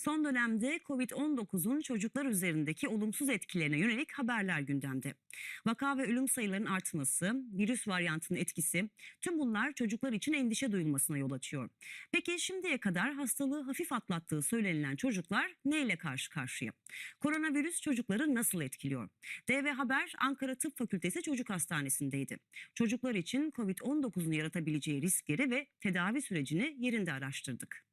Son dönemde Covid-19'un çocuklar üzerindeki olumsuz etkilerine yönelik haberler gündemde. Vaka ve ölüm sayılarının artması, virüs varyantının etkisi, tüm bunlar çocuklar için endişe duyulmasına yol açıyor. Peki şimdiye kadar hastalığı hafif atlattığı söylenilen çocuklar neyle karşı karşıya? Koronavirüs çocukları nasıl etkiliyor? DV Haber Ankara Tıp Fakültesi Çocuk Hastanesi'ndeydi. Çocuklar için Covid-19'un yaratabileceği riskleri ve tedavi sürecini yerinde araştırdık.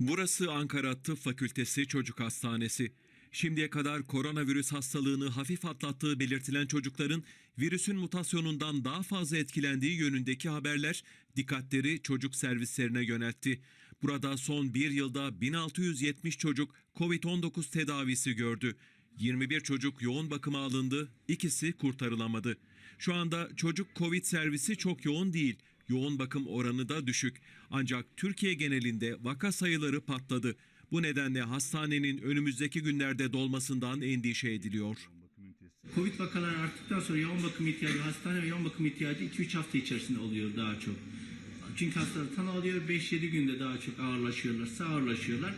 Burası Ankara Tıp Fakültesi Çocuk Hastanesi. Şimdiye kadar koronavirüs hastalığını hafif atlattığı belirtilen çocukların virüsün mutasyonundan daha fazla etkilendiği yönündeki haberler dikkatleri çocuk servislerine yöneltti. Burada son bir yılda 1670 çocuk COVID-19 tedavisi gördü. 21 çocuk yoğun bakıma alındı, ikisi kurtarılamadı. Şu anda çocuk Covid servisi çok yoğun değil. Yoğun bakım oranı da düşük. Ancak Türkiye genelinde vaka sayıları patladı. Bu nedenle hastanenin önümüzdeki günlerde dolmasından endişe ediliyor. Covid vakaları arttıktan sonra yoğun bakım ihtiyacı, hastane ve yoğun bakım ihtiyacı 2-3 hafta içerisinde oluyor daha çok. Çünkü hastalar tanı alıyor 5-7 günde daha çok ağırlaşıyorlar, ağırlaşıyorlar.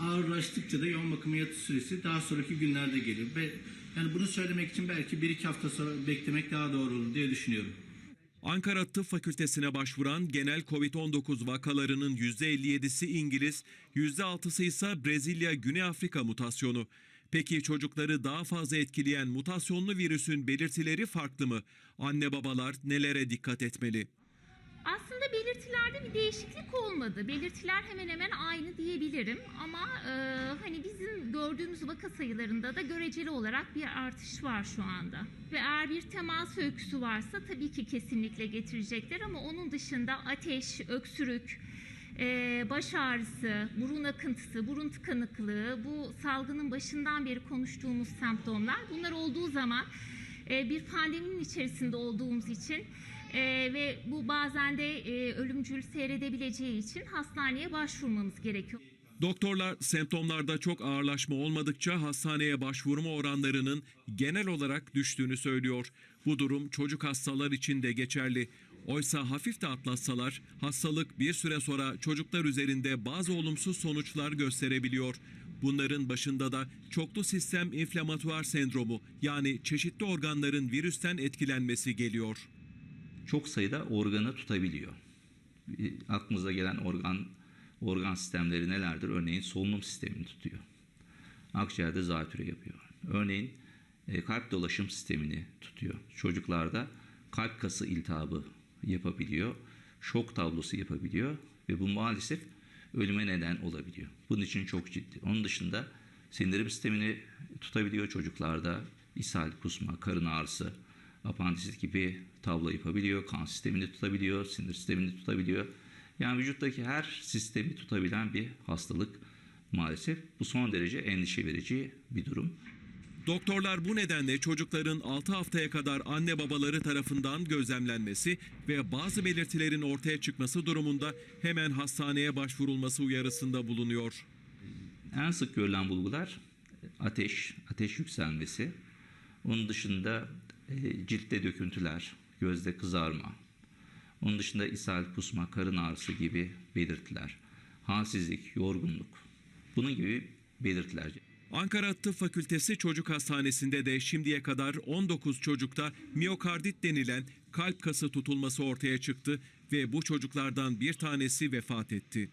Ağırlaştıkça da yoğun bakım yatış süresi daha sonraki günlerde geliyor. Ve yani bunu söylemek için belki 1-2 hafta sonra beklemek daha doğru olur diye düşünüyorum. Ankara Tıp Fakültesine başvuran genel Covid-19 vakalarının %57'si İngiliz, %6'sı ise Brezilya Güney Afrika mutasyonu. Peki çocukları daha fazla etkileyen mutasyonlu virüsün belirtileri farklı mı? Anne babalar nelere dikkat etmeli? Belirtilerde bir değişiklik olmadı. Belirtiler hemen hemen aynı diyebilirim ama e, hani bizim gördüğümüz vaka sayılarında da göreceli olarak bir artış var şu anda. Ve eğer bir temas öyküsü varsa tabii ki kesinlikle getirecekler ama onun dışında ateş, öksürük, e, baş ağrısı, burun akıntısı, burun tıkanıklığı bu salgının başından beri konuştuğumuz semptomlar bunlar olduğu zaman e, bir pandeminin içerisinde olduğumuz için e, ve bu bazen de e, ölümcül seyredebileceği için hastaneye başvurmamız gerekiyor. Doktorlar semptomlarda çok ağırlaşma olmadıkça hastaneye başvurma oranlarının genel olarak düştüğünü söylüyor. Bu durum çocuk hastalar için de geçerli. Oysa hafif de atlatsalar hastalık bir süre sonra çocuklar üzerinde bazı olumsuz sonuçlar gösterebiliyor. Bunların başında da çoklu sistem inflamatuar sendromu yani çeşitli organların virüsten etkilenmesi geliyor. Çok sayıda organı tutabiliyor. Aklınıza gelen organ organ sistemleri nelerdir? Örneğin solunum sistemini tutuyor. Akciğerde zatüre yapıyor. Örneğin e, kalp dolaşım sistemini tutuyor. Çocuklarda kalp kası iltihabı yapabiliyor. Şok tablosu yapabiliyor ve bu maalesef ölüme neden olabiliyor. Bunun için çok ciddi. Onun dışında sindirim sistemini tutabiliyor çocuklarda. ishal, kusma, karın ağrısı, apandisit gibi tablo yapabiliyor. Kan sistemini tutabiliyor, sinir sistemini tutabiliyor. Yani vücuttaki her sistemi tutabilen bir hastalık maalesef. Bu son derece endişe verici bir durum. Doktorlar bu nedenle çocukların 6 haftaya kadar anne babaları tarafından gözlemlenmesi ve bazı belirtilerin ortaya çıkması durumunda hemen hastaneye başvurulması uyarısında bulunuyor. En sık görülen bulgular ateş, ateş yükselmesi. Onun dışında ciltte döküntüler, gözde kızarma. Onun dışında ishal, kusma, karın ağrısı gibi belirtiler. Halsizlik, yorgunluk. Bunun gibi belirtiler. Ankara Tıp Fakültesi Çocuk Hastanesi'nde de şimdiye kadar 19 çocukta miyokardit denilen kalp kası tutulması ortaya çıktı ve bu çocuklardan bir tanesi vefat etti.